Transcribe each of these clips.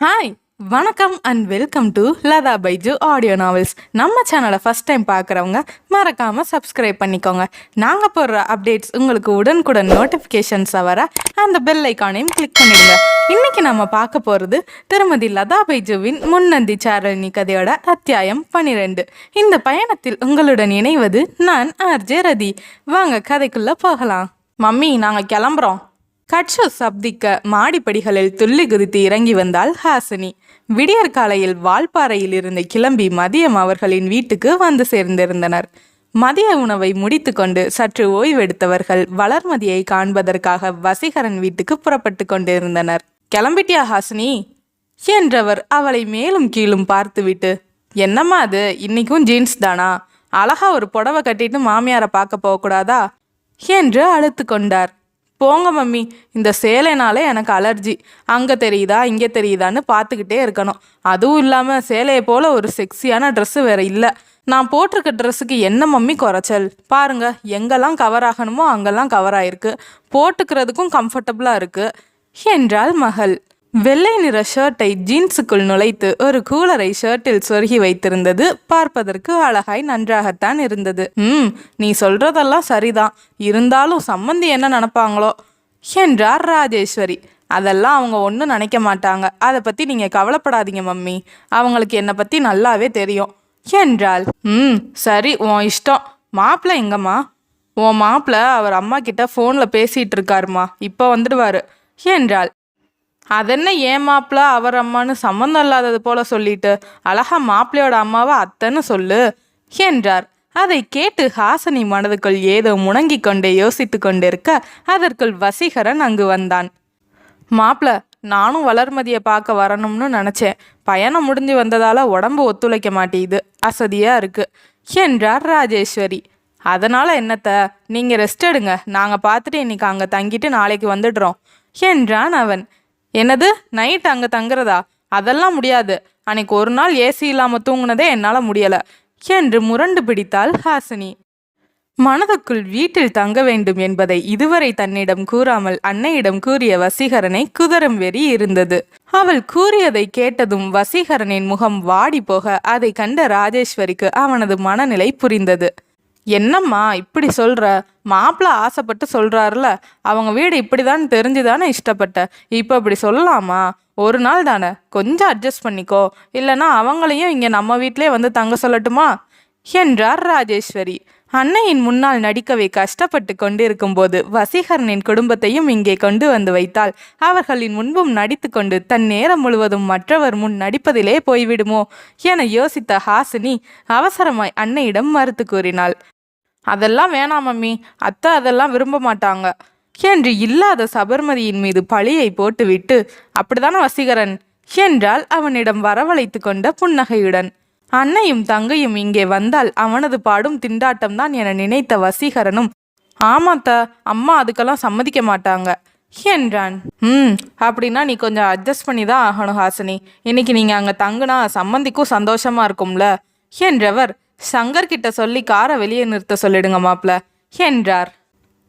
Hi வணக்கம் and welcome to Latha Baiju audio novels நம்ம சேனலை ஃபஸ்ட் டைம் பார்க்குறவங்க மறக்காமல் சப்ஸ்கிரைப் பண்ணிக்கோங்க. நாங்கள் போடுற அப்டேட்ஸ் உங்களுக்கு உடனுக்குடன் நோட்டிஃபிகேஷன்ஸாக வர அந்த பெல் ஐக்கானையும் கிளிக் பண்ணிடுங்க. இன்றைக்கி நம்ம பார்க்க போகிறது திருமதி லதா பைஜுவின் முன்னந்தி சாரணி கதையோட அத்தியாயம் பன்னிரெண்டு இந்த பயணத்தில் உங்களுடன் இணைவது நான் ஆர்ஜே ரதி வாங்க கதைக்குள்ளே போகலாம். மம்மி நாங்கள் கிளம்புறோம். கட்சு சப்திக்க மாடிப்படிகளில் துள்ளி குதித்து இறங்கி வந்தாள் ஹாசினி. விடியற் காலையில் வால்பாறையில் இருந்து கிளம்பி மதியம் அவர்களின் வீட்டுக்கு வந்து சேர்ந்திருந்தனர். மதிய உணவை முடித்துக்கொண்டு சற்று ஓய்வெடுத்தவர்கள் வளர்மதியை காண்பதற்காக வசீகரன் வீட்டுக்கு புறப்பட்டு கொண்டிருந்தனர். கிளம்பிட்டியா ஹாசினி? என்றவர் அவளை மேலும் கீழும் பார்த்துவிட்டு என்னம்மா அது? இன்னைக்கும் ஜீன்ஸ் தானா? அழகா ஒரு புடவை கட்டிட்டு மாமியாரை பார்க்க போகக்கூடாதா? என்று அழுத்து கொண்டார். போங்க மம்மி இந்த சேலைனாலே எனக்கு அலர்ஜி. அங்கே தெரியுதா இங்கே தெரியுதான்னு பார்த்துக்கிட்டே இருக்கணும். அதுவும் இல்லாமல் சேலையை போல் ஒரு செக்ஸியான ட்ரெஸ்ஸு வேற இல்லை. நான் போட்டிருக்க ட்ரெஸ்ஸுக்கு என்ன மம்மி குறைச்சல்? பாருங்க எங்கெல்லாம் கவர் ஆகணுமோ அங்கெல்லாம் கவர் ஆயிருக்கு. போட்டுக்கிறதுக்கும் கம்ஃபர்டபுளாக இருக்குது என்றாள் மகள். வெள்ளை நிற ஷர்ட்டை ஜீன்ஸுக்குள் நுழைத்து ஒரு கூலரை ஷர்ட்டில் சொருகி வைத்திருந்தது. பார்ப்பதற்கு அழகாய் நன்றாகத்தான் இருந்தது. ம் நீ சொல்றதெல்லாம் சரிதான். இருந்தாலும் சம்மந்தி என்ன நினப்பாங்களோ? என்றார் ராஜேஸ்வரி. அதெல்லாம் அவங்க ஒன்றும் நினைக்க மாட்டாங்க. அதை பற்றி நீங்கள் கவலைப்படாதீங்க மம்மி. அவங்களுக்கு என்னை பற்றி நல்லாவே தெரியும். என்றாள். ம் சரி உன் இஷ்டம். மாப்பிள்ளை எங்கம்மா? உன் மாப்பிள்ளை அவர் அம்மா கிட்ட ஃபோனில் பேசிகிட்டு இருக்காருமா இப்போ வந்துடுவார். என்றாள். அதென்ன ஏன் மாப்பிள்ள அவர் அம்மான்னு சம்மந்தம் இல்லாதது போல சொல்லிட்டு அழகா மாப்பிள்ளையோட அம்மாவை அத்தைன்னு சொல்லு என்றார். அதை கேட்டு ஹாசனி மனதுக்குள் ஏதோ முணங்கிக் கொண்டே யோசித்து கொண்டிருக்க அதற்குள் வசீகரன் அங்கு வந்தான். மாப்பிள நானும் வளர்மதியை பார்க்க வரணும்னு நினச்சேன். பயணம் முடிஞ்சு வந்ததால உடம்பு ஒத்துழைக்க மாட்டேங்குது. அசதியா இருக்கு என்றார் ராஜேஸ்வரி. அதனால என்னத்த? நீங்க ரெஸ்ட் எடுங்க. நாங்க பார்த்துட்டு இன்னைக்கு அங்க தங்கிட்டு நாளைக்கு வந்துடுறோம் என்றான் அவன். என்னது? நைட் அங்க தங்குறதா? அதெல்லாம் முடியாது. அன்னைக்கு ஒரு நாள் ஏசி இல்லாம தூங்குனதே என்னால முடியல. என்று முரண்டு பிடித்தாள் ஹாசினி. மனதுக்குள் வீட்டில் தங்க வேண்டும் என்பதை இதுவரை தன்னிடம் கூறாமல் அன்னையிடம் கூறிய வசீகரனை குதரும் வெறி இருந்தது. அவள் கூறியதை கேட்டதும் வசீகரனின் முகம் வாடி போக அதை கண்ட ராஜேஸ்வரிக்கு அவனது மனநிலை புரிந்தது. என்னம்மா இப்படி சொல்கிற மாப்பிள்ள ஆசைப்பட்டு சொல்கிறாருல அவங்க வீடு இப்படிதான்னு தெரிஞ்சு தானே இஷ்டப்பட்ட. இப்போ இப்படி சொல்லலாமா? ஒரு நாள் தானே. கொஞ்சம் அட்ஜஸ்ட் பண்ணிக்கோ. இல்லைன்னா அவங்களையும் இங்கே நம்ம வீட்டிலே வந்து தங்க சொல்லட்டுமா? என்றார் ராஜேஸ்வரி. அன்னையின் முன்னால் நடிக்கவே கஷ்டப்பட்டு கொண்டிருக்கும் போது வசீகரனின் குடும்பத்தையும் இங்கே கொண்டு வந்து வைத்தால் அவர்களின் முன்பும் நடித்துக்கொண்டு தன் நேரம் முழுவதும் மற்றவர் முன் நடிப்பதிலே போய்விடுமோ என யோசித்த ஹாசினி அவசரமாய் அன்னையிடம் மறுத்து கூறினாள். அதெல்லாம் வேணாம் மம்மி அத்தை அதெல்லாம் விரும்ப மாட்டாங்க என்று இல்லாத சபர்மதியின் மீது பழியை போட்டுவிட்டு அப்படிதானே வசீகரன்? என்றால் அவனிடம் வரவழைத்து கொண்ட புன்னகையுடன். அன்னையும் தங்கையும் இங்கே வந்தால் அவனது பாடும் திண்டாட்டம்தான் என நினைத்த வசீகரனும் ஆமாத்த அம்மா அதுக்கெல்லாம் சம்மதிக்க மாட்டாங்க. என்றான். ம் அப்படின்னா நீ கொஞ்சம் அட்ஜஸ்ட் பண்ணி தான் ஆகணும் ஹாசினி. இன்னைக்கு நீங்கள் அங்கே தங்குனா சம்மந்திக்கும் சந்தோஷமா இருக்கும்ல. என்றவர் சங்கர் கிட்ட சொல்லி காரை வெளியே நிறுத்த சொல்லிடுங்க மாப்ள. என்றார்.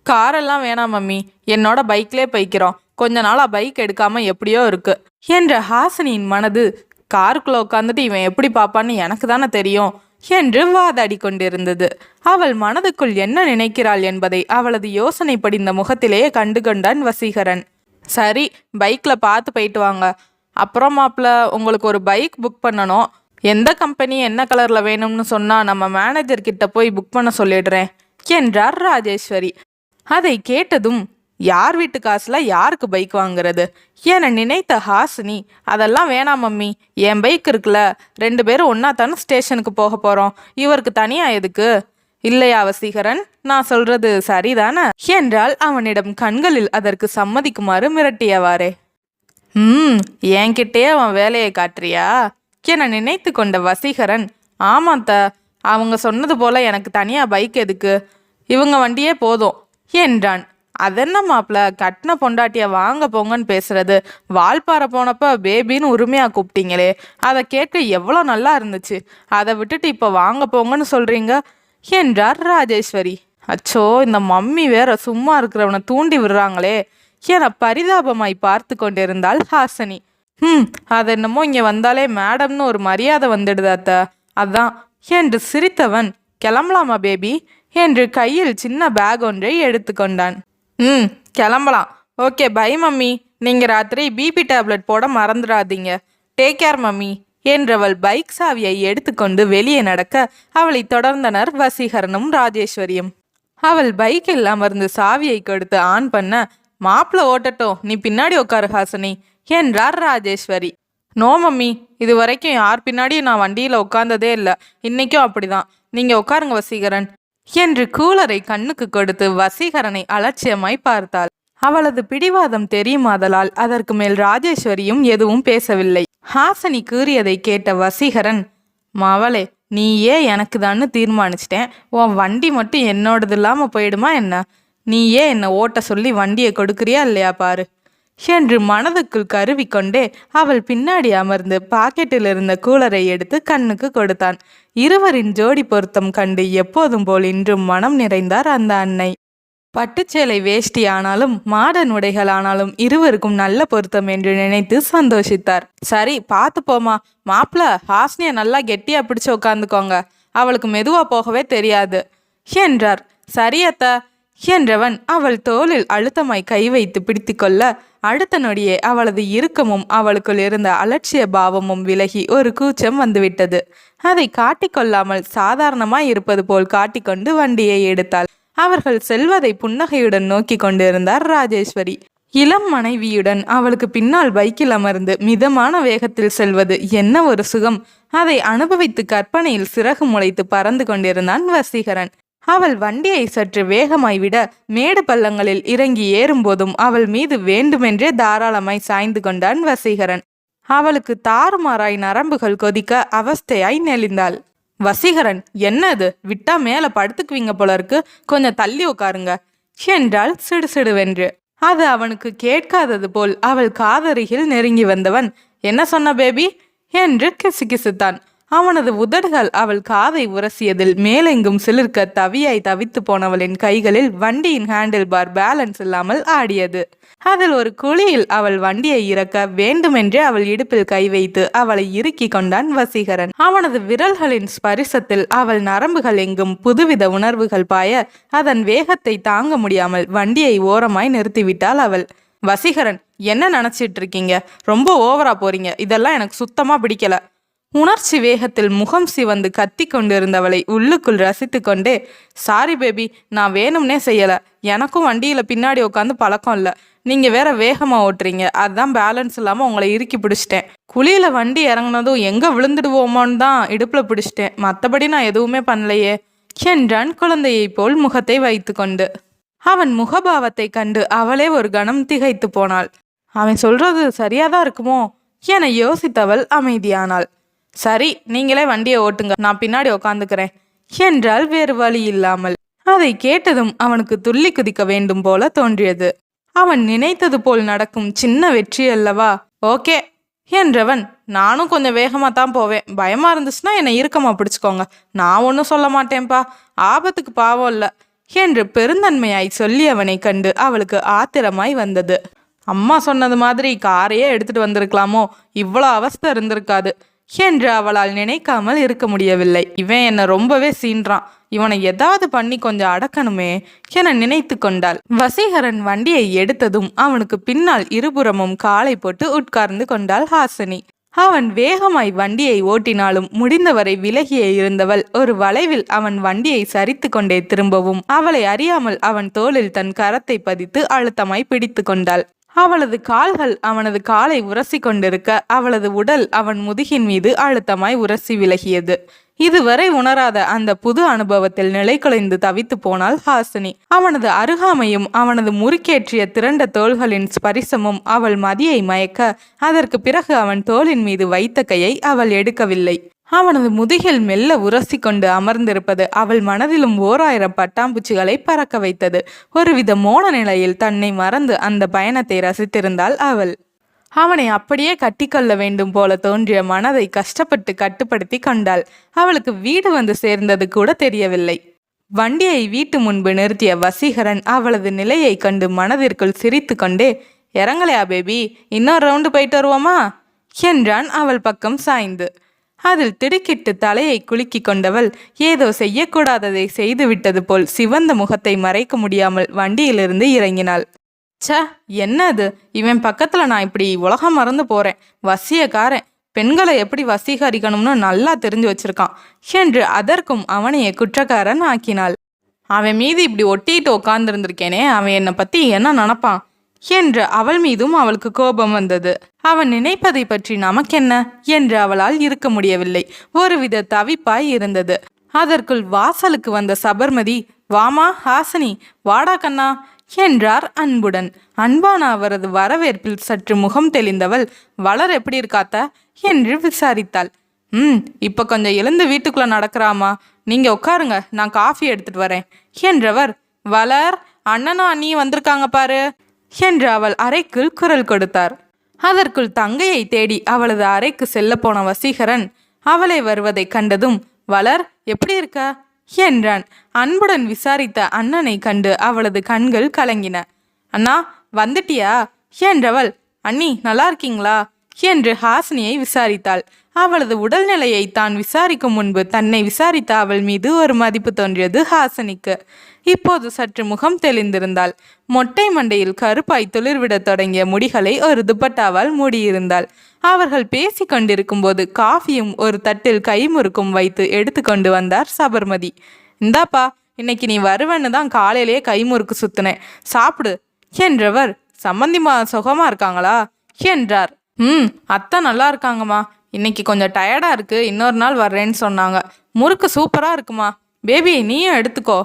காரெல்லாம் வேணாம் மம்மி என்னோட பைக்லே போய்க்கிறோம். கொஞ்ச நாளா பைக் எடுக்காம எப்படியோ இருக்கு. என்ற ஹாசினியின் மனது காருக்குள்ள உட்காந்துட்டு இவன் எப்படி பாப்பான்னு எனக்கு தானே தெரியும் என்று வாதாடி கொண்டிருந்தது. அவள் மனதுக்குள் என்ன நினைக்கிறாள் என்பதை அவளது யோசனை படிந்த முகத்திலேயே கண்டு கொண்டான் வசீகரன். சரி பைக்ல பார்த்து போயிட்டு வாங்க. அப்புறம் மாப்பிள்ள உங்களுக்கு ஒரு பைக் புக் பண்ணணும். எந்த கம்பெனி என்ன கலர்ல வேணும்னு சொன்னா நம்ம மேனேஜர் கிட்ட போய் புக் பண்ண சொல்லிடுறேன் என்றார் ராஜேஸ்வரி. அதை கேட்டதும் யார் வீட்டு காசுல யாருக்கு பைக் வாங்குறது? என நினைத்த ஹாசினி? அதெல்லாம் வேணாம் மம்மி. என் பைக் இருக்குல்ல ரெண்டு பேரும் ஒன்னா தானே ஸ்டேஷனுக்கு போக போறோம். இவருக்கு தனியா எதுக்கு? இல்லையா வசீகரன்? நான் சொல்றது சரிதானே? என்றால் அவனிடம் கண்களில் அதற்கு சம்மதிக்குமாறு மிரட்டியவாறே. ம் என்கிட்டயே அவன் வேலையை காட்டுறியா? என நினைத்து கொண்ட வசீகரன் ஆமாத்த அவங்க சொன்னது போல எனக்கு தனியா பைக் எதுக்கு? இவங்க வண்டியே போதும் என்றான். அதென்ன மாப்பிள்ள கட்டின பொண்டாட்டிய வாங்க போங்கன்னு பேசுறது. வால்பாறை போனப்ப பேபின்னு உரிமையா கூப்பிட்டீங்களே. அதை கேட்க எவ்வளோ நல்லா இருந்துச்சு. அதை விட்டுட்டு இப்போ வாங்க போங்கன்னு சொல்றீங்க? என்றார் ராஜேஸ்வரி. அச்சோ இந்த மம்மி வேற சும்மா இருக்கிறவனை தூண்டி விடுறாங்களே. என பரிதாபமாய் பார்த்து கொண்டிருந்தாள் ஹாசனி. ம் அது என்னமோ இங்கே வந்தாலே மேடம்னு ஒரு மரியாதை வந்துடுது அத்தை. அதான். என்று சிரித்தவன் கிளம்பலாமா பேபி என்று கையில் சின்ன பேக் ஒன்றை எடுத்துக்கொண்டான். ம் கிளம்பலாம். Okay bye mummy. நீங்கள் ராத்திரி பிபி டேப்லெட் போட மறந்துடாதீங்க. Take care mummy. என்றவள் பைக் சாவியை எடுத்துக்கொண்டு வெளியே நடக்க அவளை தொடர்ந்தனர் வசீகரனும் ராஜேஸ்வரியும். அவள் பைக்கில் அமர்ந்து சாவியை கொடுத்து ஆன் பண்ண மாப்பிள்ள ஓட்டட்டும் நீ பின்னாடி உட்காரு ஹாசினி என்றார் ராஜேஸ்வரி. No mummy. இது வரைக்கும் யார் பின்னாடியும் நான் வண்டியில் உட்காந்ததே இல்லை. இன்றைக்கும் அப்படிதான். நீங்கள் உட்காருங்க வசீகரன். என்று கூலரை கண்ணுக்கு கொடுத்து வசீகரனை அலட்சியமாய் பார்த்தாள். அவளது பிடிவாதம் தெரியுமாதலால் அதற்கு மேல் ராஜேஸ்வரியும் எதுவும் பேசவில்லை. ஹாசனி கூறியதை கேட்ட வசீகரன் மவளே நீயே எனக்கு தான்னு தீர்மானிச்சிட்டேன். உன் வண்டி மட்டும் என்னோடது இல்லாமல் போயிடுமா என்ன? நீயே என்னை ஓட்ட சொல்லி வண்டியை கொடுக்குறியா இல்லையா பாரு. என்று மனதுக்குள் கருவிக்கொண்டே அவள் பின்னாடி அமர்ந்து பாக்கெட்டில் இருந்த கூலரை எடுத்து கண்ணுக்கு கொடுத்தான். இருவரின் ஜோடி பொருத்தம் கண்டு எப்போதும் போல் இன்றும் மனம் நிறைந்தார் அந்த அன்னை. பட்டுச்சேலை வேஷ்டி ஆனாலும் மாடர்ன் உடைகள் ஆனாலும் இருவருக்கும் நல்ல பொருத்தம் என்று நினைத்து சந்தோஷித்தார். சரி பார்த்து போமா மாப்பிள ஹாஸ்னிய நல்லா கெட்டியா பிடிச்சு உட்காந்துக்கோங்க அவளுக்கு மெதுவா போகவே தெரியாது. என்றார். சரியத்த என்றவன் அவள் தோளில் அழுத்தமாய் கை வைத்து பிடித்துக்கொள்ள அடுத்த நொடியே அவளது இறுக்கமும் அவளுக்குள் இருந்த அலட்சிய பாவமும் விலகி ஒரு கூச்சம் வந்துவிட்டது. அதை காட்டிக்கொள்ளாமல் சாதாரணமாய் இருப்பது போல் காட்டிக்கொண்டு வண்டியை எடுத்தாள். அவர்கள் செல்வதை புன்னகையுடன் நோக்கி கொண்டிருந்தார் ராஜேஸ்வரி. இளம் மனைவியுடன் அவளுக்கு பின்னால் பைக்கில் அமர்ந்து மிதமான வேகத்தில் செல்வது என்ன ஒரு சுகம். அதை அனுபவித்து கற்பனையில் சிறகு முளைத்து பறந்து கொண்டிருந்தான் வசீகரன். அவள் வண்டியை சற்று வேகமாய் விட மேடு பள்ளங்களில் இறங்கி ஏறும்போதும் அவள் மீது வேண்டுமென்றே தாராளமாய் சாய்ந்து கொண்டான் வசீகரன். அவளுக்கு தாறுமாறாய் நரம்புகள் கொதிக்க அவஸ்தையாய் நெளிந்தாள். வசீகரன் என்னது விட்டா மேல படுத்துக்குவீங்க போல இருக்கு கொஞ்சம் தள்ளி உட்காருங்க. என்றாள் சிடுசிடுவென்று. அது அவனுக்கு கேட்காதது போல் அவள் காதருகில் நெருங்கி வந்தவன் என்ன சொன்ன பேபி? என்று கிசுகிசுத்தான். அவனது உதடுகள் அவள் காதை உரசியதில் மேலெங்கும் சிலிர்க்க தவியாய் தவித்து போனவளின் கைகளில் வண்டியின் ஹேண்டில் பார் பேலன்ஸ் இல்லாமல் ஆடியது. அதில் ஒரு குழியில் அவள் வண்டியை இறக்க வேண்டுமென்றே அவள் இடுப்பில் கை வைத்து அவளை இறுக்கி கொண்டான் வசீகரன். அவனது விரல்களின் ஸ்பரிசத்தில் அவள் நரம்புகள் எங்கும் புதுவித உணர்வுகள் பாய அதன் வேகத்தை தாங்க முடியாமல் வண்டியை ஓரமாய் நிறுத்திவிட்டாள் அவள். வசீகரன் என்ன நினைச்சிட்டு இருக்கீங்க ரொம்ப ஓவரா போறீங்க. இதெல்லாம் எனக்கு சுத்தமா பிடிக்கல. உணர்ச்சி வேகத்தில் முகம் சிவந்து கத்தி கொண்டிருந்தவளை உள்ளுக்குள் ரசித்து கொண்டே சாரி பேபி நான் வேணும்னே செய்யலை. எனக்கும் வண்டியில் பின்னாடி உட்காந்து பழக்கம் இல்லை. நீங்கள் வேற வேகமாக ஓட்டுறீங்க. அதுதான் பேலன்ஸ் இல்லாமல் உங்களை இறுக்கி பிடிச்சிட்டேன். குழியில் வண்டி இறங்குனதும் எங்கே விழுந்துடுவோமோன்னு தான் இடுப்பில் பிடிச்சிட்டேன். மற்றபடி நான் எதுவுமே பண்ணலையே. என்றான் குழந்தையை போல் முகத்தை வைத்து கொண்டு. அவன் முகபாவத்தை கண்டு அவளே ஒரு கணம் திகைத்து போனாள். அவன் சொல்றது சரியாதான் இருக்குமோ? என யோசித்தவள் அமைதியானாள். சரி நீங்களே வண்டியை ஓட்டுங்க. நான் பின்னாடி உக்காந்துக்கிறேன். என்றால் வேறு வழி இல்லாமல். அதை கேட்டதும் அவனுக்கு துள்ளி குதிக்க வேண்டும் போல தோன்றியது. அவன் நினைத்தது போல் நடக்கும் சின்ன வெற்றி அல்லவா? ஓகே என்றவன் நானும் கொஞ்சம் வேகமாக தான் போவேன். பயமாக இருந்துச்சுன்னா என்னை இறுக்கமாக பிடிச்சிக்கோங்க. நான் ஒன்றும் சொல்ல மாட்டேன்ப்பா. ஆபத்துக்கு பாவம் இல்லை என்று பெருந்தன்மையாய் சொல்லியவனை கண்டு அவளுக்கு ஆத்திரமாய் வந்தது. அம்மா சொன்னது மாதிரி காரையே எடுத்துட்டு வந்திருக்கலாமோ? இவ்வளோ அவஸ்தை இருந்திருக்காது. என்று அவளால் நினைக்காமல் இருக்க முடியவில்லை. இவன் என்னை ரொம்பவே சீன்றான். இவனை ஏதாவது பண்ணி கொஞ்சம் அடக்கணுமே என நினைத்து கொண்டாள். வசீகரன் வண்டியை எடுத்ததும் அவனுக்கு பின்னால் இருபுறமும் காலை போட்டு உட்கார்ந்து கொண்டாள் ஹாசினி. அவன் வேகமாய் வண்டியை ஓட்டினாலும் முடிந்தவரை விலகியே இருந்தவள். ஒரு வளைவில் அவன் வண்டியை சரித்து கொண்டே திரும்பவும் அவளை அறியாமல் அவன் தோளில் தன் கரத்தை பதித்து அழுத்தமாய் பிடித்து கொண்டாள். அவளது கால்கள் அவனது காலை உரசி கொண்டிருக்க அவளது உடல் அவன் முதுகின் மீது அழுத்தமாய் உரசி விலகியது. இதுவரை உணராத அந்த புது அனுபவத்தில் நிலை குலைந்து தவித்து போனாள் ஹாசினி. அவனது அருகாமையும் அவனது முறுக்கேற்றிய திரண்ட தோள்களின் ஸ்பரிசமும் அவள் மதியை மயக்க அதற்கு பிறகு அவன் தோளின் மீது வைத்த கையை அவள் எடுக்கவில்லை. அவனது முதுகில் மெல்ல உரசி கொண்டு அமர்ந்திருப்பது அவள் மனதிலும் ஓராயிரம் பட்டாம்பூச்சிகளை பறக்க வைத்தது. ஒருவித மோன நிலையில் தன்னை மறந்து அந்த பயணத்தை ரசித்திருந்தாள் அவள். அவனை அப்படியே கட்டிக்கொள்ள வேண்டும் போல தோன்றிய மனதை கஷ்டப்பட்டு கட்டுப்படுத்தி கொண்டாள். அவளுக்கு வீடு வந்து சேர்ந்தது கூட தெரியவில்லை. வண்டியை வீட்டு முன்பு நிறுத்திய வசீகரன் அவளது நிலையை கண்டு மனதிற்குள் சிரித்து கொண்டே இறங்கலையா பேபி? இன்னொரு ரவுண்டு போயிட்டு வருவோமா? என்றான் அவள் பக்கம் சாய்ந்து. அதில் திடுக்கிட்டு தலையை குலுக்கிக் கொண்டவள் ஏதோ செய்யக்கூடாததை செய்துவிட்டது போல் சிவந்த முகத்தை மறைக்க முடியாமல் வண்டியிலிருந்து இறங்கினாள். ச்ச என்னது இவன் பக்கத்துல நான் இப்படி உலகம் மறந்து போறேன். வசியக்காரன். பெண்களை எப்படி வசீகரிக்கணும்னு நல்லா தெரிஞ்சு வச்சிருக்கான். என்று அதற்கும் அவனையே குற்றக்காரன் ஆக்கினாள். அவன் மீது இப்படி ஒட்டிட்டு உட்கார்ந்துருந்திருக்கேனே அவன் என்னை பத்தி என்ன நினப்பான்? என்று அவள் மீதும் அவளுக்கு கோபம் வந்தது. அவன் நினைப்பதை பற்றி நமக்கென்ன? என்று அவளால் இருக்க முடியவில்லை. ஒருவித தவிப்பாய் இருந்தது. அதற்குள் வாசலுக்கு வந்த சபர்மதி வாமா ஹாசினி வாடா கண்ணா என்றார் அன்புடன். அன்பான அவரது வரவேற்பில் சற்று முகம் தெளிந்தவள் வளர் எப்படி இருக்காத்த? என்று விசாரித்தாள். ம் இப்போ கொஞ்சம் எழுந்து வீட்டுக்குள்ள நடக்கிறாமா? நீங்க உட்காருங்க நான் காஃபி எடுத்துட்டு வரேன் என்றவர். வளர் அண்ணனும் அண்ணியும் வந்திருக்காங்க பாரு. என்று அவள் அறைக்குள் குரல் கொடுத்தார். அதற்குள் தங்கையை தேடி அவளது அறைக்கு செல்ல போன வசீகரன் அவளை வருவதைக் கண்டதும் வளர் எப்படி இருக்க? என்றான். அன்புடன் விசாரித்த அண்ணனை கண்டு அவளது கண்கள் கலங்கின. அண்ணா வந்துட்டியா? என்றவள் அண்ணி நல்லா இருக்கீங்களா? என்று ஹாசினியை விசாரித்தாள். அவளது உடல்நிலையை தான் விசாரிக்கும் முன்பு தன்னை விசாரித்த அவள் மீது ஒரு மதிப்பு தோன்றியது ஹாசனிக்கு. இப்போது சற்று முகம் தெளிந்திருந்தாள். மொட்டை மண்டையில் கருப்பாய் துளிர்விடத் தொடங்கிய முடிகளை ஒரு துப்பட்டாவால் மூடியிருந்தாள். அவர்கள் பேசிக் கொண்டிருக்கும்போது காஃபியும் ஒரு தட்டில் கைமுறுக்கும் வைத்து எடுத்துக்கொண்டு வந்தார் சபர்மதி. இந்தாப்பா இன்னைக்கு நீ வருவன்னு தான் காலையிலேயே கைமுறுக்கு சுத்தினேன். சாப்பிடு. என்றவர் சம்மந்திமா சுகமா இருக்காங்களா? என்றார். ம் அத்தை நல்லா இருக்காங்கம்மா. இன்னைக்கு கொஞ்சம் டயர்டாக இருக்கு இன்னொரு நாள் வர்றேன்னு சொன்னாங்க. முறுக்கு சூப்பராக இருக்குமா? பேபி நீயும் எடுத்துக்கோ.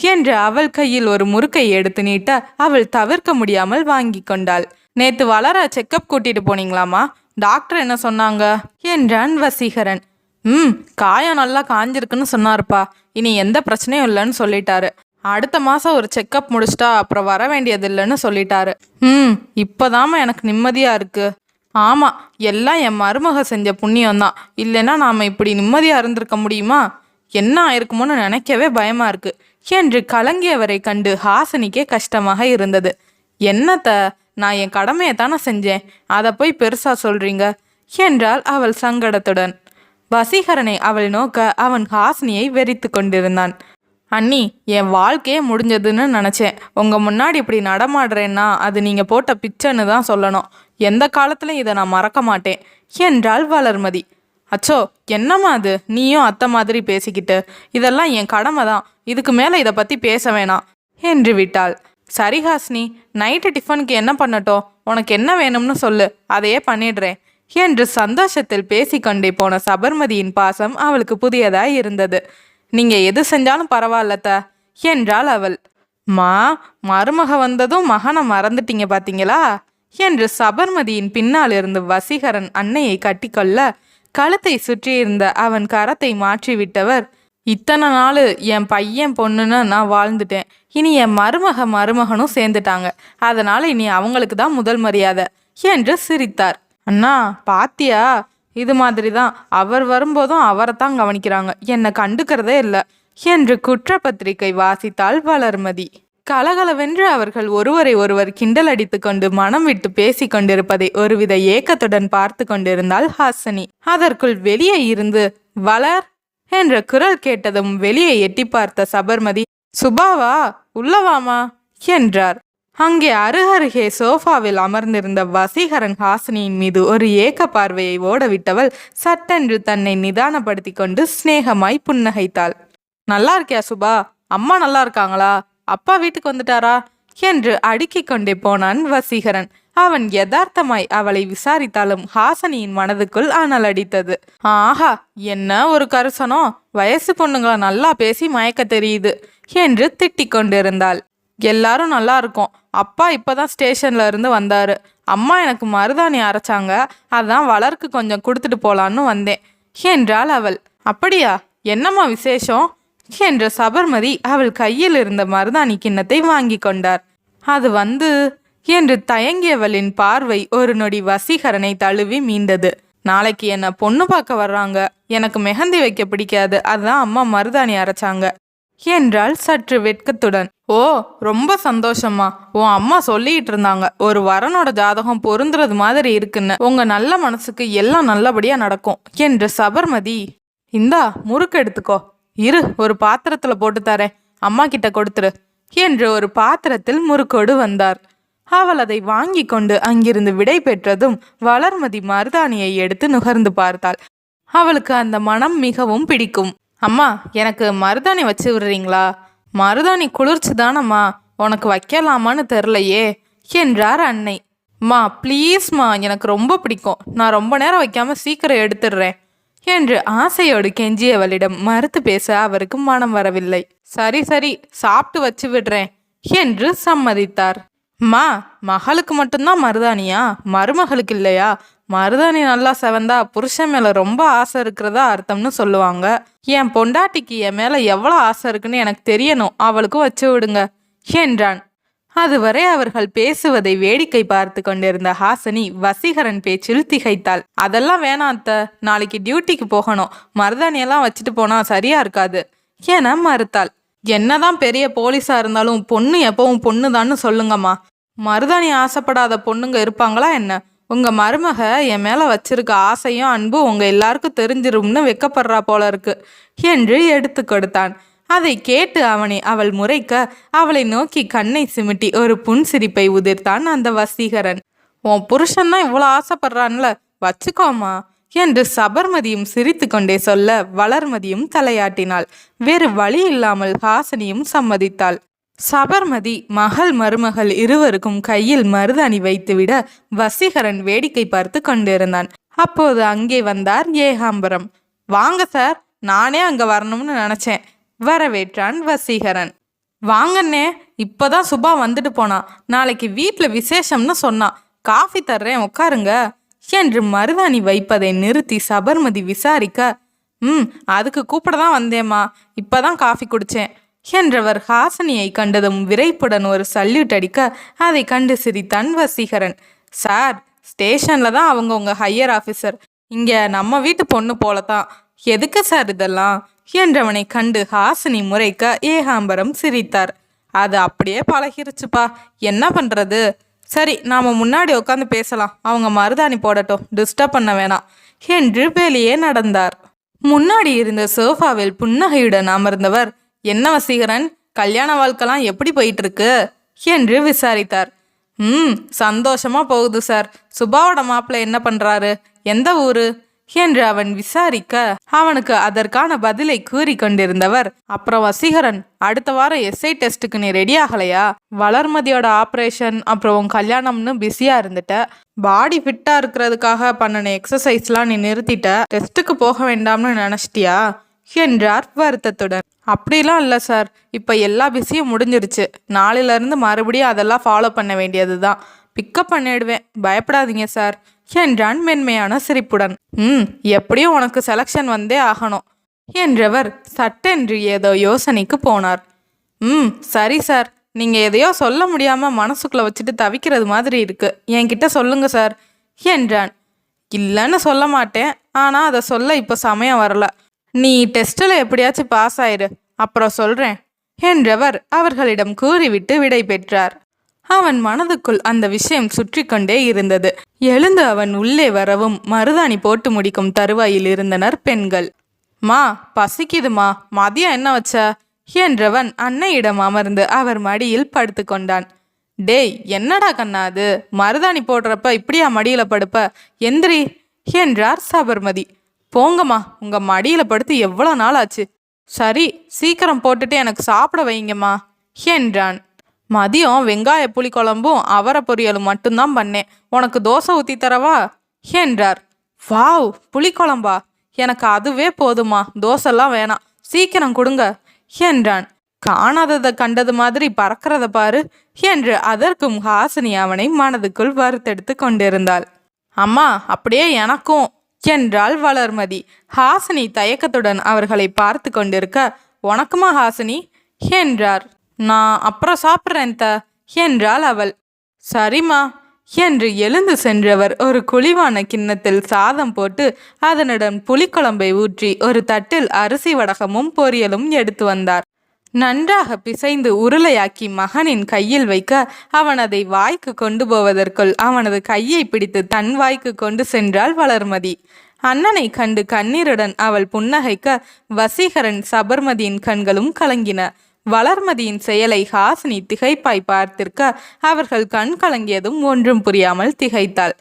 என்று அவள் கையில் ஒரு முறுக்கை எடுத்து நீட்ட அவள் தவிர்க்க முடியாமல் வாங்கி கொண்டாள். நேத்து வளர செக்கப் கூட்டிட்டு போனீங்களாமா டாக்டர் என்ன சொன்னாங்க? என்றான் வசீகரன். ம் காயம் நல்லா காஞ்சிருக்குன்னு சொன்னாருப்பா. இனி எந்த பிரச்சனையும் இல்லைன்னு சொல்லிட்டாரு. அடுத்த மாசம் ஒரு செக்கப் முடிச்சிட்டா அப்புறம் வர வேண்டியது இல்லைன்னு சொல்லிட்டாரு. ம் இப்போதாம்மா எனக்கு நிம்மதியா இருக்கு. ஆமாம் எல்லாம் என் மருமக செஞ்ச புண்ணியம்தான். இல்லைன்னா நாம் இப்படி நிம்மதியாக இருந்திருக்க முடியுமா? என்ன ஆயிருக்குமோன்னு நினைக்கவே பயமாக இருக்கு. என்று கலங்கியவரை கண்டு ஹாசினிக்கே கஷ்டமாக இருந்தது. என்னத்த நான் என் கடமையை தானே செஞ்சேன்? அதை போய் பெருசா சொல்றீங்க? என்றாள் அவள் சங்கடத்துடன். வசீகரனை அவள் நோக்க அவன் ஹாசினியை வெறித்து கொண்டிருந்தான். அண்ணி என் வாழ்க்கையே முடிஞ்சதுன்னு நினச்சேன். உங்கள் முன்னாடி இப்படி நடமாடுறேன்னா அது நீங்கள் போட்ட பிச்சைன்னு தான் சொல்லணும். எந்த காலத்துலையும் இதை நான் மறக்க மாட்டேன். என்றாள் வளர்மதி அச்சோ என்னம்மா அது? நீயும் அத்தை மாதிரி பேசிக்கிட்டு. இதெல்லாம் என் கடமை தான். இதுக்கு மேலே இதை பற்றி பேச வேணாம். என்று விட்டாள். சரி ஹாஸ்னி. நைட்டு டிஃபனுக்கு என்ன பண்ணட்டும்? உனக்கு என்ன வேணும்னு சொல்லு. அதையே பண்ணிடுறேன். என்று சந்தோஷத்தில் பேசிக்கொண்டே போன சபர்மதியின் பாசம் அவளுக்கு புதியதாய் இருந்தது. நீங்கள் எது செஞ்சாலும் பரவாயில்லத்த என்றாள் அவள். மா மருமக வந்ததும் மகனை மறந்துட்டீங்க பார்த்தீங்களா என்று சபர்மதியின் பின்னால் இருந்து வசீகரன் அன்னையை கட்டிக்கொள்ள கழுத்தை சுற்றியிருந்த அவன் கரத்தை மாற்றிவிட்டவர் இத்தனை நாள் என் பையன் பொண்ணுன்னு நான் வாழ்ந்துட்டேன். இனி என் மருமக மருமகனும் சேர்ந்துட்டாங்க. அதனால இனி அவங்களுக்கு தான் முதல் மரியாதை என்று சிரித்தார். அண்ணா பாத்தியா? இது மாதிரி தான் அவர் வரும்போதும் அவரை தான் கவனிக்கிறாங்க. என்னை கண்டுக்கிறதே இல்லை என்று குற்றப்பத்திரிகை வாசித்தாள் வளர்மதி. கலகலவென்று அவர்கள் ஒருவரை ஒருவர் கிண்டல் அடித்து கொண்டு மனம் விட்டு பேசிக் கொண்டிருப்பதை ஒருவித ஏக்கத்துடன் பார்த்து கொண்டிருந்தாள் ஹாசினி. அதற்குள் வெளியே இருந்து வளர் என்ற குரல் கேட்டதும் வெளியே எட்டி பார்த்த சபர்மதி சுபாவா உள்ளவாமா? என்றார். அங்கே அருகருகே சோஃபாவில் அமர்ந்திருந்த வசீகரன் ஹாசினியின் மீது ஒரு ஏக்க பார்வையை ஓடவிட்டவள் சட்டென்று தன்னை நிதானப்படுத்தி கொண்டு சிநேகமாய் புன்னகைத்தாள். நல்லா இருக்கியா சுபா? அம்மா நல்லா இருக்காங்களா? அப்பா வீட்டுக்கு வந்துட்டாரா? என்று அடுக்கிக் கொண்டே போனான் வசீகரன். அவன் யதார்த்தமாய் அவளை விசாரித்தாலும் ஹாசனியின் மனதுக்குள் அனல் அடித்தது. ஆஹா என்ன ஒரு கருசனோ? வயசு பொண்ணுங்களை நல்லா பேசி மயக்க தெரியுது என்று திட்டிக் கொண்டிருந்தாள். எல்லாரும் நல்லா இருக்கும். அப்பா இப்பதான் ஸ்டேஷன்ல இருந்து வந்தாரு. அம்மா எனக்கு மருதாணி அரைச்சாங்க. அதான் வளர்க்கு கொஞ்சம் கொடுத்துட்டு போலான்னு வந்தேன் என்றாள் அவள். அப்படியா? என்னம்மா விசேஷம்? என்ற சபர்மதி அவள் கையில் இருந்த மருதாணி கிண்ணத்தை வாங்கி கொண்டார். அது வந்து என்று தயங்கியவளின் பார்வை ஒரு நொடி வசீகரனை தழுவி மீண்டது. நாளைக்கு என்ன பொண்ணு பார்க்க வர்றாங்க? எனக்கு மெஹந்தி வைக்க பிடிக்காது. அதுதான் அம்மா மருதாணி அரைச்சாங்க என்றாள் சற்று வெட்கத்துடன். ஓ ரொம்ப சந்தோஷமா உன் அம்மா சொல்லிட்டு இருந்தாங்க. ஒரு வரனோட ஜாதகம் பொருந்துறது மாதிரி இருக்குன்னு. உங்க நல்ல மனசுக்கு எல்லாம் நல்லபடியா நடக்கும் என்று சபர்மதி இந்தா முறுக்கு எடுத்துக்கோ. இரு ஒரு பாத்திரத்துல போட்டு தரேன். அம்மா கிட்ட கொடுத்துரு. என்று ஒரு பாத்திரத்தில் முறுக்கோடு வந்தார். அவள் அதை வாங்கி கொண்டு அங்கிருந்து விடை பெற்றதும் வளர்மதி மருதாணியை எடுத்து நுகர்ந்து பார்த்தாள். அவளுக்கு அந்த மனம் மிகவும் பிடிக்கும். அம்மா எனக்கு மருதாணி வச்சு விடுறீங்களா? மருதாணி குளிர்ச்சி தானம்மா. உனக்கு வைக்கலாமான்னு தெரிலையே என்றார் அன்னை. மா ப்ளீஸ்மா எனக்கு ரொம்ப பிடிக்கும். நான் ரொம்ப நேரம் வைக்காம சீக்கிரம் எடுத்துடுறேன். என்று ஆசையோடு கெஞ்சியவளிடம் மறுத்து பேச அவருக்கு மனம் வரவில்லை. சரி சரி சாப்பிட்டு வச்சு விடுறேன் என்று சம்மதித்தார். மா மகளுக்கு மட்டும்தான் மருதாணியா? மருமகளுக்கு இல்லையா? மருதாணி நல்லா செவந்தா புருஷன் மேல ரொம்ப ஆசை இருக்கிறதா அர்த்தம்னு சொல்லுவாங்க. என் பொண்டாட்டிக்கு என் மேல எவ்வளவு ஆசை இருக்குன்னு எனக்கு தெரியணும். அவளுக்கும் வச்சு விடுங்க என்றான். அதுவரை அவர்கள் பேசுவதை வேடிக்கை பார்த்து கொண்டிருந்த ஹாசினி வசீகரன் பேச்சில் திகைத்தாள். அதெல்லாம் வேணாம் அத்தை. நாளைக்கு டியூட்டிக்கு போகணும். மருதாணியெல்லாம் வச்சுட்டு போனா சரியா இருக்காது. என மறுத்தாள். என்னதான் பெரிய போலீஸா இருந்தாலும் பொண்ணு எப்பவும் பொண்ணுதான்னு சொல்லுங்கம்மா. மருதாணி ஆசைப்படாத பொண்ணுங்க இருப்பாங்களா என்ன? உங்க மருமக என் மேல வச்சிருக்க ஆசையும் அன்பும் உங்க எல்லாருக்கும் தெரிஞ்சிரும்னு வெக்கப்படுறா போல இருக்கு. என்று எடுத்து கொடுத்தான். அதை கேட்டு அவனை அவள் முறைக்க அவளை நோக்கி கண்ணை சிமிட்டி ஒரு புன்சிரிப்பை உதிர்த்தான் அந்த வசீகரன். உன் புருஷன் தான் இவ்வளோ ஆசைப்படுறான்ல வச்சுக்கோமா என்று சபர்மதியும் சிரித்து கொண்டே சொல்ல வளர்மதியும் தலையாட்டினாள். வேறு வழி இல்லாமல் ஹாசினியும் சம்மதித்தாள். சபர்மதி மகள் மருமகள் இருவருக்கும் கையில் மருதாணி வைத்துவிட வசீகரன் வேடிக்கை பார்த்து கொண்டிருந்தான். அப்போது அங்கே வந்தார் ஏகாம்பரம். வாங்க சார் நானே அங்க வரணும்னு நினைச்சேன். வரவேற்றான் வசீகரன். வாங்கண்ணே இப்போதான் சுபா வந்துட்டு போனான் நாளைக்கு வீட்டில் விசேஷம்னு சொன்னான் காஃபி தர்றேன் உட்காருங்க என்று மருதாணி வைப்பதை நிறுத்தி சபர்மதி விசாரிக்க ம் அதுக்கு கூப்பிட தான் வந்தேம்மா. இப்போதான் காஃபி குடித்தேன் என்றவர் ஹாசனியை கண்டதும் விரைப்புடன் ஒரு சல்யூட் அடிக்க அதை கண்டு சிரித்தான் வசீகரன். சார் ஸ்டேஷனில் தான் அவங்க உங்கள் ஹையர் ஆஃபீஸர். இங்கே நம்ம வீட்டு பொண்ணு போல தான் எதுக்கு சார் இதெல்லாம்? என்றவனை கண்டு ஹாசினி முறைக்க ஏகாம்பரம் சிரித்தார். அது அப்படியே பழகிருச்சுப்பா. என்ன பண்றது? சரி நாம முன்னாடி உட்காந்து பேசலாம். அவங்க மருதாணி போடட்டும். டிஸ்டர்ப் பண்ண வேணாம். என்று வெளியே நடந்தார். முன்னாடி இருந்த சோஃபாவில் புன்னகையுடன் அமர்ந்தவர் என்ன வசீகரன்? கல்யாண வாழ்க்கெல்லாம் எப்படி போயிட்டு இருக்கு என்று விசாரித்தார். ம் சந்தோஷமா போகுது சார். சுபாவோட மாப்பிள்ளை என்ன பண்றாரு? எந்த ஊரு? என்று அவன் விசாரிக்க அவனுக்கு அதற்கான பதிலை கூறி கொண்டிருந்தவர் அப்புறம் வசீகரன் அடுத்த வாரம் எஸ்ஐ டெஸ்ட்டுக்கு நீ ரெடி ஆகலையா? வளர்மதியோட ஆப்ரேஷன் அப்புறம் உன் கல்யாணம்னு பிஸியா இருந்துட்ட. பாடி ஃபிட்டா இருக்கிறதுக்காக பண்ணின எக்ஸசைஸ்லாம் நீ நிறுத்திட்ட. டெஸ்ட்டுக்கு போக வேண்டாம்னு நினைச்சிட்டியா? என்றார் வருத்தத்துடன். அப்படிலாம் இல்லை சார் இப்போ எல்லா பிஸியும் முடிஞ்சிருச்சு. நாளையிலேருந்து மறுபடியும் அதெல்லாம் ஃபாலோ பண்ண வேண்டியது தான் பிக்கப் பண்ணிடுவேன். பயப்படாதீங்க சார் என்றான் மென்மையான சிரிப்புடன். ம் எப்படியும் உனக்கு செலக்ஷன் வந்தே ஆகணும் என்றவர் சட்டென்று ஏதோ யோசனைக்கு போனார். ம் சரி சார் நீங்கள் எதையோ சொல்ல முடியாமல் மனசுக்குள்ளே வச்சுட்டு தவிக்கிறது மாதிரி இருக்கு. என்கிட்ட சொல்லுங்க சார் என்றான். இல்லைன்னு சொல்ல மாட்டேன். ஆனால் அதை சொல்ல இப்போ சமயம் வரல. நீ டெஸ்ட்டில் எப்படியாச்சும் பாஸ் ஆயிரு. அப்புறம் சொல்கிறேன் என்றவர் அவர்களிடம் கூறிவிட்டு விடை பெற்றார். அவன் மனதுக்குள் அந்த விஷயம் சுற்றி கொண்டே இருந்தது. எழுந்து அவன் உள்ளே வரவும் மருதாணி போட்டு முடிக்கும் தருவாயில் இருந்தனர் பெண்கள். மா பசிக்குதுமா. மதியம் என்ன வச்ச? என்றவன் அன்னையிடம் அமர்ந்து அவர் மடியில் படுத்து கொண்டான். டேய் என்னடா கண்ணா அது? மருதாணி போடுறப்ப இப்படியா மடியில படுப்ப? எந்திரி என்றார் சபர்மதி. போங்கம்மா உங்க மடியில படுத்து எவ்வளோ நாள் ஆச்சு சரி சீக்கிரம் போட்டுட்டு எனக்கு சாப்பிட வைங்கம்மா என்றான். மதியம் வெங்காய புளிக்குழம்பும் அவரை பொரியலும் மட்டும்தான் பண்ணேன். உனக்கு தோசை ஊற்றி தரவா? என்றார். வாவ் புளிக்குழம்பா எனக்கு அதுவே போதுமா தோசைலாம் வேணாம். சீக்கிரம் கொடுங்க என்றான். காணாததை கண்டது மாதிரி பறக்கிறத பாரு என்று அதற்கும் ஹாசினி அவனை மனதுக்குள் வறுத்தெடுத்து கொண்டிருந்தாள். அம்மா அப்படியே எனக்கும் என்றாள் வளர்மதி. ஹாசினி தயக்கத்துடன் அவர்களை பார்த்து கொண்டிருக்க உனக்குமா ஹாசினி? என்றார். நான் அப்புறம் சாப்பிட்றேன் த என்றாள் அவள். சரிம்மா என்று எழுந்து சென்றவர் ஒரு குழிவான கிண்ணத்தில் சாதம் போட்டு அதனுடன் புளிக்குழம்பை ஊற்றி ஒரு தட்டில் அரிசி வடகமும் பொரியலும் எடுத்து வந்தார். நன்றாக பிசைந்து உருளையாக்கி மகனின் கையில் வைக்க அவன் அதை வாய்க்கு கொண்டு போவதற்குள் அவனது கையை பிடித்து தன் வாய்க்கு கொண்டு சென்றாள் வளர்மதி. அண்ணனை கண்டு கண்ணீருடன் அவள் புன்னகைக்க வசீகரன் சபர்மதியின் கண்களும் கலங்கின. வளர்மதியின் செயலை ஹாசினி திகைப்பாய் பார்த்திருக்க அவர்கள் கண் கலங்கியதும் ஒன்றும் புரியாமல் திகைத்தாள்.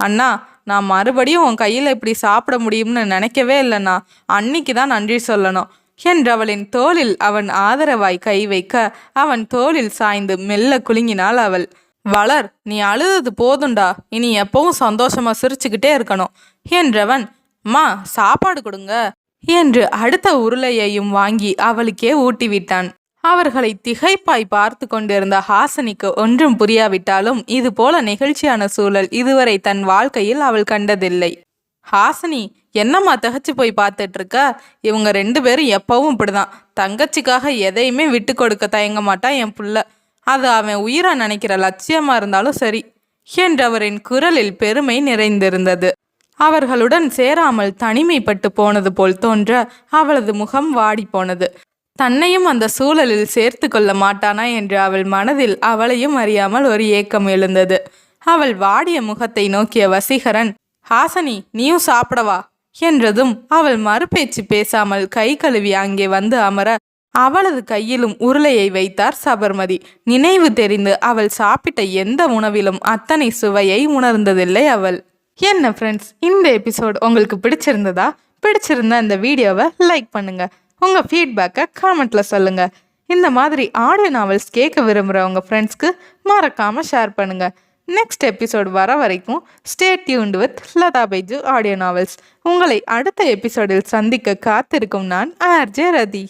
அண்ணா நான் மறுபடியும் உன் கையில் இப்படி சாப்பிட முடியும்னு நினைக்கவே இல்லைண்ணா. அன்னைக்கு தான் நன்றி சொல்லணும். என்றவளின் தோளில் அவன் ஆதரவாய் கை வைக்க அவன் தோளில் சாய்ந்து மெல்ல குலுங்கினாள் அவள். வளர் நீ அழுதது போதுண்டா. இனி எப்பவும் சந்தோஷமா சிரிச்சுக்கிட்டே இருக்கணும். என்றவன் அம்மா சாப்பாடு கொடுங்க. என்று அடுத்த உருளையையும் வாங்கி அவளுக்கே ஊட்டிவிட்டான். அவர்களை திகைப்பாய் பார்த்து கொண்டிருந்த ஹாசனிக்கு ஒன்றும் புரியாவிட்டாலும் இது போல நெகிழ்ச்சியான சூழல் இதுவரை தன் வாழ்க்கையில் அவள் கண்டதில்லை. ஹாசினி என்னம்மா தகச்சு போய் பார்த்துட்டு இருக்க இவங்க ரெண்டு பேரும் எப்பவும் இப்படிதான். தங்கச்சிக்காக எதையுமே விட்டு கொடுக்க தயங்க மாட்டான் என் புள்ள. அது அவன் உயிரா நினைக்கிற லட்சியமா இருந்தாலும் சரி என்றவரின் குரலில் பெருமை நிறைந்திருந்தது. அவர்களுடன் சேராமல் தனிமைப்பட்டு போனது போல் தோன்ற அவளது முகம் வாடி போனது. தன்னையும் அந்த சூழலில் சேர்த்து கொள்ள மாட்டானா என்று அவள் மனதில் அவளையும் அறியாமல் ஒரு ஏக்கம் எழுந்தது. அவள் வாடிய முகத்தை நோக்கிய வசீகரன் ஹாசனி நீயும் சாப்பிடவா என்றதும் அவள் மறுபேச்சு பேசாமல் கை கழுவி அங்கே வந்து அமர அவளது கையிலும் உருளையை வைத்தார் சபர்மதி. நினைவு தெரிந்து அவள் சாப்பிட்ட எந்த உணவிலும் அத்தனை சுவையை உணர்ந்ததில்லை அவள். என்ன ஃப்ரெண்ட்ஸ் இந்த எபிசோட் உங்களுக்கு பிடிச்சிருந்ததா? பிடிச்சிருந்தா இந்த வீடியோவை லைக் பண்ணுங்கள் உங்கள் ஃபீட்பேக்கை காமெண்ட்டில் சொல்லுங்கள் இந்த மாதிரி ஆடியோ நாவல்ஸ் கேட்க விரும்புகிறவங்க ஃப்ரெண்ட்ஸ்க்கு மறக்காமல் ஷேர் பண்ணுங்கள் நெக்ஸ்ட் எபிசோட் வர வரைக்கும் stay tuned with Latha Baiju audio novels உங்களை அடுத்த எபிசோடில் சந்திக்க காத்திருக்கும் நான் ஆர்ஜே ரதி.